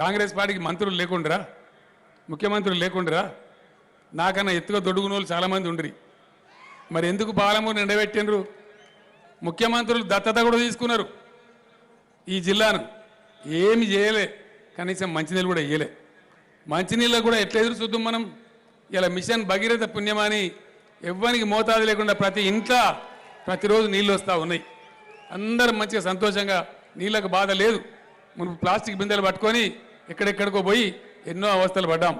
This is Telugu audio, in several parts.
కాంగ్రెస్ పార్టీకి మంత్రులు లేకుండా ముఖ్యమంత్రులు లేకుండా నాకన్నా ఎత్తుగా దొడుగున వాళ్ళు చాలామంది ఉండ్రి. మరి ఎందుకు పాలమూరు నిండబెట్టినరు ముఖ్యమంత్రులు దత్తత కూడా తీసుకున్నారు ఈ జిల్లాను. ఏమి చేయలే. కనీసం మంచినీళ్ళు కూడా ఇయ్యలే. మంచినీళ్ళ కూడా ఎట్లా ఎదురు చూద్దాం మనం? ఇలా మిషన్ భగీరథ పుణ్యమని ఎవ్వరికి మోతాదు లేకుండా ప్రతి ఇంట్లో ప్రతిరోజు నీళ్ళు వస్తూ ఉన్నాయి. అందరూ మంచిగా సంతోషంగా నీళ్ళకు బాధ లేదు. మనం ప్లాస్టిక్ బిందెలు పట్టుకొని ఎక్కడెక్కడికో పోయి ఎన్నో అవస్థలు పడ్డాం.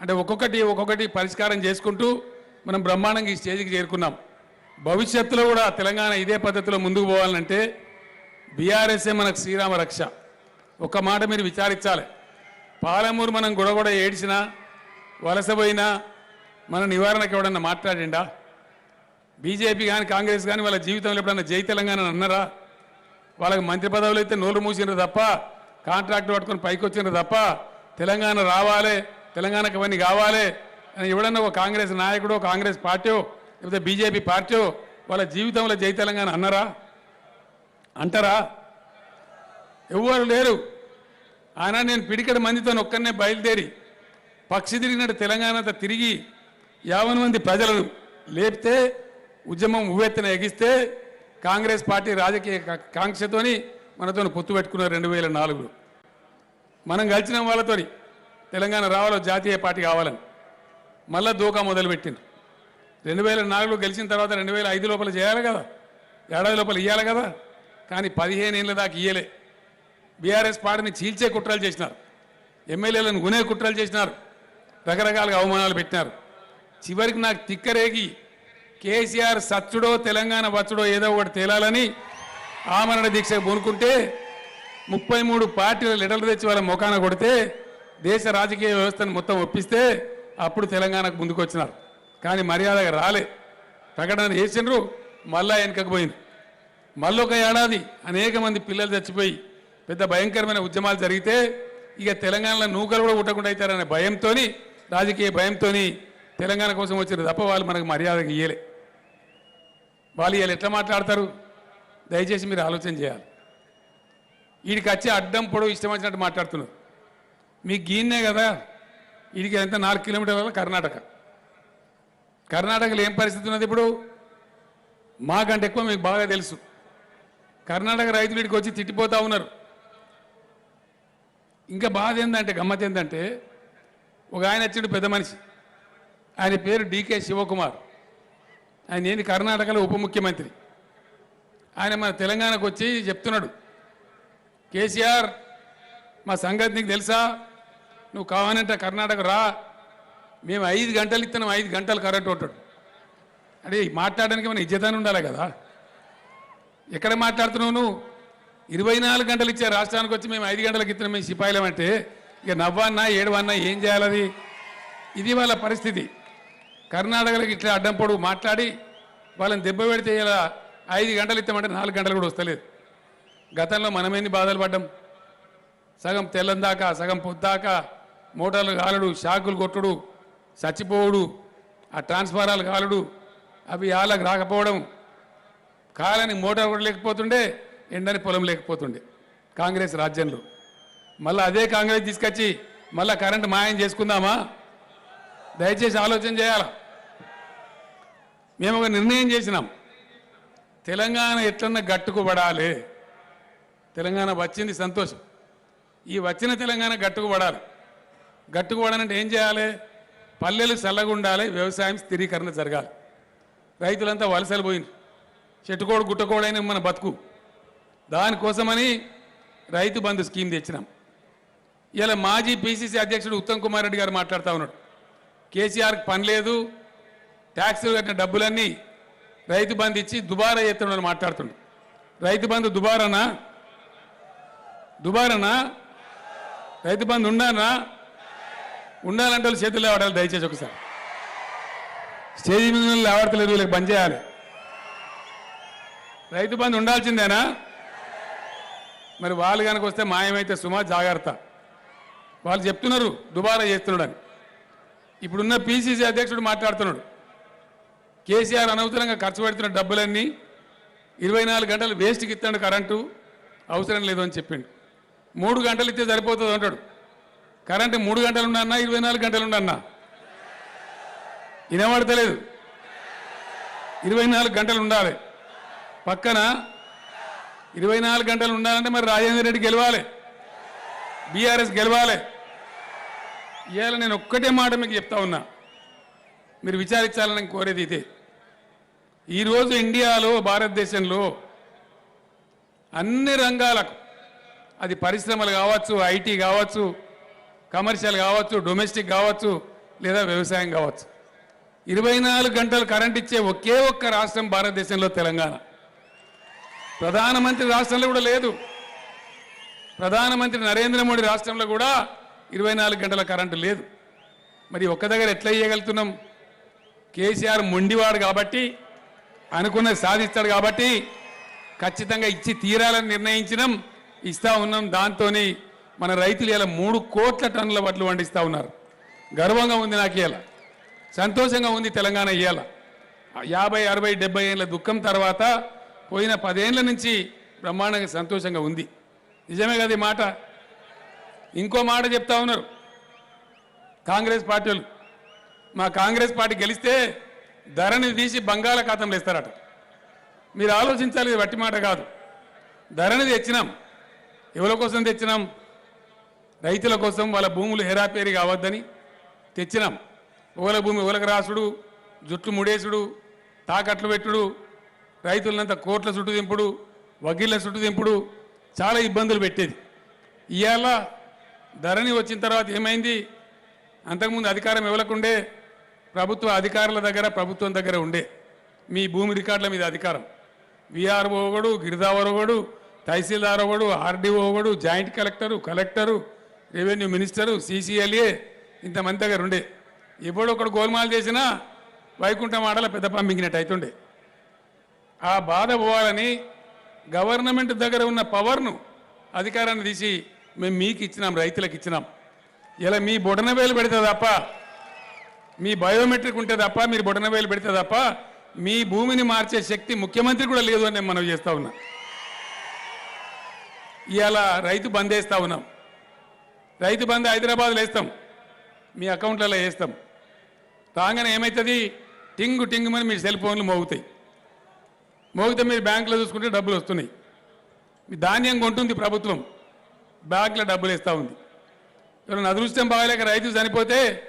అంటే ఒక్కొక్కటి ఒక్కొక్కటి పరిష్కారం చేసుకుంటూ మనం బ్రహ్మాండంగా ఈ స్టేజ్కి చేరుకున్నాం. భవిష్యత్తులో కూడా తెలంగాణ ఇదే పద్ధతిలో ముందుకు పోవాలంటే బీఆర్ఎస్ఏ మనకు శ్రీరామ రక్ష. ఒక మాట మీరు విచారించాలి. పాలమూరు మనం గొడగొడ ఏడ్చినా వలసపోయినా మన నివారణకు ఎవడన్నా మాట్లాడిండా? బీజేపీ కానీ కాంగ్రెస్ కానీ వాళ్ళ జీవితంలో ఎప్పుడన్నా జై తెలంగాణ అన్నారా? వాళ్ళకి మంత్రి పదవులు అయితే నోరు మూసినారు తప్ప కాంట్రాక్ట్ పట్టుకొని పైకి వచ్చిన తప్ప తెలంగాణ రావాలి తెలంగాణకు అవన్నీ కావాలి అని ఎవడన్నా ఒక కాంగ్రెస్ నాయకుడు కాంగ్రెస్ పార్టీ లేకపోతే బీజేపీ పార్టీ వాళ్ళ జీవితంలో జై తెలంగాణ అన్నారా? అంటారా? ఎవరు లేరు. ఆయన నేను పిడికడ మందితో ఒక్కనే బయలుదేరి పక్షి తిరిగినట్టు తెలంగాణ అంతా తిరిగి యావన్ మంది ప్రజలను లేపితే ఉద్యమం ఉవ్వెత్తున ఎగిస్తే కాంగ్రెస్ పార్టీ రాజకీయ కాంక్షతోని మనతో పొత్తు పెట్టుకున్నారు రెండు వేల నాలుగులో. మనం కలిసిన వాళ్ళతోని తెలంగాణ రావాలో జాతీయ పార్టీ కావాలని మళ్ళా దూకా మొదలుపెట్టింది. రెండు వేల నాలుగులో గెలిచిన తర్వాత రెండు వేల ఐదు లోపల చేయాలి కదా? ఏడాది లోపల ఇవ్వాలి కదా? కానీ పదిహేను ఏళ్ళ దాకా ఇయ్యలే. బీఆర్ఎస్ పార్టీని చీల్చే కుట్రలు చేసినారు. ఎమ్మెల్యేలను గునే కుట్రలు చేసినారు. రకరకాలుగా అవమానాలు పెట్టినారు. చివరికి నాకు తిక్కరేగి కేసీఆర్ సచ్చుడో తెలంగాణ వచ్చుడో ఏదో ఒకటి తేలాలని ఆమరణ దీక్ష పూనుకుంటే ముప్పై మూడు పార్టీల లెటర్లు తెచ్చి వాళ్ళ ముఖాన కొడితే దేశ రాజకీయ వ్యవస్థను మొత్తం ఒప్పిస్తే అప్పుడు తెలంగాణకు ముందుకు వచ్చినారు కానీ మర్యాదగా రాలే. ప్రకటన చేసినారు మళ్ళా వెనుకకు పోయింది ఒక ఏడాది అనేక మంది పిల్లలు చచ్చిపోయి పెద్ద భయంకరమైన ఉద్యమాలు జరిగితే ఇక తెలంగాణలో నూకలు కూడా ఉట్టకుండా అవుతారనే భయంతోని రాజకీయ భయంతోని తెలంగాణ కోసం వచ్చిన తప్ప వాళ్ళు మనకు మర్యాదగా ఇయ్యలే. వాళ్ళు ఇవాళ ఎట్లా మాట్లాడతారు? దయచేసి మీరు ఆలోచన చేయాలి. వీడికి వచ్చి అడ్డం పొడవు ఇష్టం వచ్చినట్టు మాట్లాడుతున్నారు. మీకు గీన్నే కదా వీడికి ఎంత నాలుగు కిలోమీటర్ల కర్ణాటక. కర్ణాటకలో ఏం పరిస్థితి ఉన్నది ఇప్పుడు? మాకంటే ఎక్కువ మీకు బాగా తెలుసు. కర్ణాటక రైతులు వీడికి వచ్చి తిట్టిపోతూ ఉన్నారు. ఇంకా బాధ ఏంటంటే గమ్మత్ ఏంటంటే ఒక ఆయన వచ్చాడు పెద్ద మనిషి. ఆయన పేరు డీకే శివకుమార్. ఆయన ఏంది కర్ణాటకలో ఉప ముఖ్యమంత్రి. ఆయన మన తెలంగాణకు వచ్చి చెప్తున్నాడు కేసీఆర్ మా సంగతి నీకు తెలుసా? నువ్వు కావాలంటే కర్ణాటక రా. మేము ఐదు గంటలు ఇస్తున్నాం ఐదు గంటలు కరెంట్ ఉంటాడు అంటే మాట్లాడడానికి మన ఇజ్జతాన్ని ఉండాలి కదా? ఎక్కడ మాట్లాడుతున్నావు నువ్వు? ఇరవై నాలుగు గంటలు ఇచ్చే రాష్ట్రానికి వచ్చి మేము ఐదు గంటలకు ఇస్తున్నాం మేము సిపాయిలం అంటే ఇక నవ్వన్నా ఏడవన్నా ఏం చేయాలది ఇది వాళ్ళ పరిస్థితి. కర్ణాటకలకు ఇట్లా అడ్డం పొడుగు మాట్లాడి వాళ్ళని దెబ్బ పెడితే ఇలా ఐదు గంటలు ఇస్తామంటే నాలుగు గంటలు కూడా వస్తలేదు. గతంలో మనమేంది బాధలు పడ్డాం? సగం తెల్లం దాకా సగం పొద్దాకా మోటార్లు కాలుడు షాకులు కొట్టుడు చచ్చిపోవుడు ఆ ట్రాన్స్ఫారాలు కాలుడు అవి ఆళ్ళకు రాకపోవడం కాలని మోటార్ కూడా లేకపోతుండే ఎండని పొలం లేకపోతుండే కాంగ్రెస్ రాజ్యంలో. మళ్ళీ అదే కాంగ్రెస్ తీసుకొచ్చి మళ్ళీ కరెంటు మాయం చేసుకుందామా? దయచేసి ఆలోచన చేయాల? మేము ఒక నిర్ణయం చేసినాం. తెలంగాణ ఎట్లన్నా గట్టుకుపడాలి. తెలంగాణ వచ్చింది సంతోషం. ఈ వచ్చిన తెలంగాణ గట్టుకుపడాలి. గట్టుకుపడాలంటే ఏం చేయాలి? పల్లెలు చల్లగా ఉండాలి వ్యవసాయం స్థిరీకరణ జరగాలి. రైతులంతా వలసలు పోయింది చెట్టుకోడు గుట్టకోడైన మన బతుకు. దానికోసమని రైతు బంధు స్కీమ్ తెచ్చినాం. ఇలా మాజీ పిసిసి అధ్యక్షుడు ఉత్తమ్ కుమార్ రెడ్డి గారు మాట్లాడుతూ ఉన్నాడు. కేసీఆర్కి పని లేదు. ట్యాక్సులు కట్టిన డబ్బులన్నీ రైతు బంధు ఇచ్చి దుబారా చేస్తున్నాడు మాట్లాడుతుండు. రైతు బంధు దుబారానా? దుబారానా? రైతు బంధు ఉండానా ఉండాలంటే వాళ్ళు చేతులు లేవడాలి దయచేసి ఒకసారి. స్టేజీ మీద లేవడతలేదు వీళ్ళకి బంద్ చేయాలి. రైతు బంధు ఉండాల్సిందేనా? మరి వాళ్ళు కనుక వస్తే మాయమైతే సుమా జాగ్రత్త. వాళ్ళు చెప్తున్నారు దుబారా చేస్తున్నాడని. ఇప్పుడున్న పిసిసి అధ్యక్షుడు మాట్లాడుతున్నాడు. కేసీఆర్ అనవసరంగా ఖర్చు పెడుతున్న డబ్బులన్నీ ఇరవై నాలుగు గంటలు వేస్ట్కి ఇస్తాడు కరెంటు. అవసరం లేదు అని చెప్పిండు. మూడు గంటలు ఇస్తే సరిపోతుంది అంటాడు. కరెంటు మూడు గంటలు ఉండన్నా ఇరవై నాలుగు గంటలు ఉండన్నా వినబడతలేదు. ఇరవై నాలుగు గంటలు ఉండాలి. పక్కన ఇరవై నాలుగు గంటలు ఉండాలంటే మరి రాజేంద్ర రెడ్డి గెలవాలి. బీఆర్ఎస్ గెలవాలి. ఇవాళ నేను ఒక్కటే మాట మీకు చెప్తా ఉన్నా. మీరు విచారించాలని కోరేది ఇదే. ఈరోజు ఇండియాలో భారతదేశంలో అన్ని రంగాలకు అది పరిశ్రమలు కావచ్చు ఐటీ కావచ్చు కమర్షియల్ కావచ్చు డొమెస్టిక్ కావచ్చు లేదా వ్యవసాయం కావచ్చు. ఇరవై నాలుగు గంటలు కరెంట్ ఇచ్చే ఒకే ఒక్క రాష్ట్రం భారతదేశంలో తెలంగాణ. ప్రధానమంత్రి రాష్ట్రంలో కూడా లేదు. ప్రధానమంత్రి నరేంద్ర మోడీ రాష్ట్రంలో కూడా ఇరవై నాలుగు గంటల కరెంటు లేదు. మరి ఒక్క దగ్గర ఎట్లా ఇవ్వగలుగుతున్నాం కేసీఆర్ మొండివాడు కాబట్టి అనుకున్నది సాధిస్తాడు కాబట్టి ఖచ్చితంగా ఇచ్చి తీరాలని నిర్ణయించడం ఇస్తా ఉన్నాం. దాంతో మన రైతులు ఇలా మూడు కోట్ల టన్నుల వడ్లు వండిస్తూ ఉన్నారు. గర్వంగా ఉంది నాకు ఇలా సంతోషంగా ఉంది తెలంగాణ ఇవాళ యాభై అరవై డెబ్బై ఏళ్ళ దుఃఖం తర్వాత పోయిన పదేళ్ళ నుంచి బ్రహ్మాండంగా సంతోషంగా ఉంది. నిజమే కదా మాట? ఇంకో మాట చెప్తా ఉన్నారు. కాంగ్రెస్ పార్టీ మా కాంగ్రెస్ పార్టీ గెలిస్తే ధరని తీసి బంగాళాఖాతంలో ఇస్తారట మీరు ఆలోచించాలి ఇది వట్టి మాట కాదు. ధరని తెచ్చినాం. ఎవరి కోసం తెచ్చినాం? రైతుల కోసం వాళ్ళ భూములు హెరాపేరి కావద్దని తెచ్చినాం. ఓల భూమి ఓలకు రాసుడు జుట్లు ముడేసుడు తాకట్లు పెట్టుడు రైతులంతా కోట్ల చుట్టు దింపుడు వకీళ్ళ చుట్టు దింపుడు చాలా ఇబ్బందులు పెట్టేది. ఇవాళ ధరణి వచ్చిన తర్వాత ఏమైంది? అంతకుముందు అధికారం ఇవ్వలకుండే ప్రభుత్వ అధికారుల దగ్గర ప్రభుత్వం దగ్గర ఉండే మీ భూమి రికార్డుల మీద అధికారం. విఆర్ఓ ఒకడు గిరిదావర్ ఒకడు తహసీల్దార్ ఒకడు ఆర్డీఓ ఒకడు joint collector collector revenue minister CCLA ఇంతమంది దగ్గర ఉండే. ఎప్పుడు ఒకడు గోల్మాల్ చేసినా వైకుంఠం ఆడల పెద్ద పంపించినట్టు అవుతుండే ఆ బాధ పోవాలని గవర్నమెంట్ దగ్గర ఉన్న పవర్ను అధికారాన్ని తీసి మేము మీకు ఇచ్చినాం రైతులకు ఇచ్చినాం ఇలా మీ బొడనవేలు పెడితే తప్ప మీ బయోమెట్రిక్ ఉంటే తప్ప మీరు బొడనవేలు పెడితే తప్ప మీ భూమిని మార్చే శక్తి ముఖ్యమంత్రి కూడా లేదు అని నేను మనం చేస్తా ఉన్నా. ఇవాళ రైతు బంద్ వేస్తూ ఉన్నాం. రైతు బంద్ హైదరాబాద్లో వేస్తాం. మీ అకౌంట్లలో వేస్తాం. రాగానే ఏమవుతుంది టింగు టింగు అని మీ సెల్ ఫోన్లు మోగుతాయి. మోగితే మీరు బ్యాంకులో చూసుకుంటే డబ్బులు వస్తున్నాయి. మీ ధాన్యం కొంటుంది ప్రభుత్వం. బ్యాంకులో డబ్బులు ఇస్తూ ఉంది. ఎవరైనా అదృష్టం బాగాలేక రైతు చనిపోతే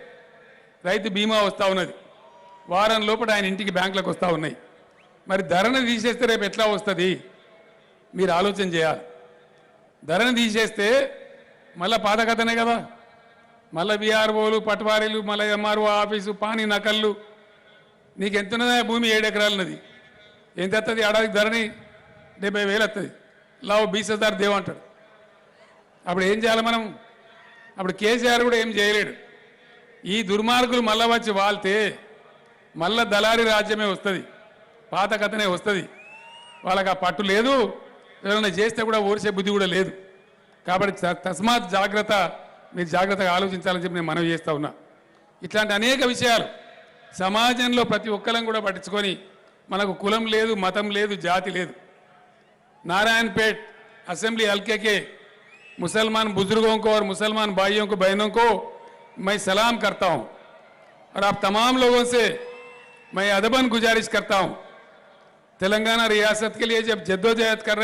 రైతు బీమా వస్తూ ఉన్నది. వారం లోపల ఆయన ఇంటికి బ్యాంకులకు వస్తూ ఉన్నాయి. మరి ధరను తీసేస్తే రేపు ఎట్లా వస్తుంది? మీరు ఆలోచన చేయాలి. ధరను తీసేస్తే మళ్ళీ పాత కథనే కదా. మళ్ళీ బీఆర్ఓలు పట్వారీలు మళ్ళీ ఎంఆర్ఓ ఆఫీసు పానీ నకళ్ళు. నీకు ఎంత ఉన్నదా భూమి? ఏడు ఎకరాలున్నది. ఎంత వస్తుంది ఏడాదికి ధరని డెబ్బై వేలు వస్తుంది లావు బీస్ దేవ్ అంటాడు. అప్పుడు ఏం చేయాలి మనం? అప్పుడు కేసీఆర్ కూడా ఏం చేయలేడు. ఈ దుర్మార్గులు మళ్ళా వచ్చి వాళ్తే మళ్ళా దళారి రాజ్యమే వస్తుంది పాత కథనే వస్తుంది వాళ్ళకి ఆ పట్టు లేదు ఏదైనా చేస్తే కూడా ఓర్చే బుద్ధి కూడా లేదు కాబట్టి త- తస్మాత్ జాగ్రత్త మీరు జాగ్రత్తగా ఆలోచించాలని చెప్పి నేను మనవి చేస్తా ఉన్నా ఇట్లాంటి అనేక విషయాలు సమాజంలో ప్రతి ఒక్కరం కూడా పట్టించుకొని మనకు కులం లేదు మతం లేదు జాతి లేదు नारायणपेट असेंबली हल्के के मुसलमान बुजुर्गों को और मुसलमान भाइयों को बहनों को मैं सलाम करता हूँ और आप तमाम लोगों से मैं अदबन गुजारिश करता हूँ। तेलंगाना रियासत के लिए जब जद्दोजहद कर रहे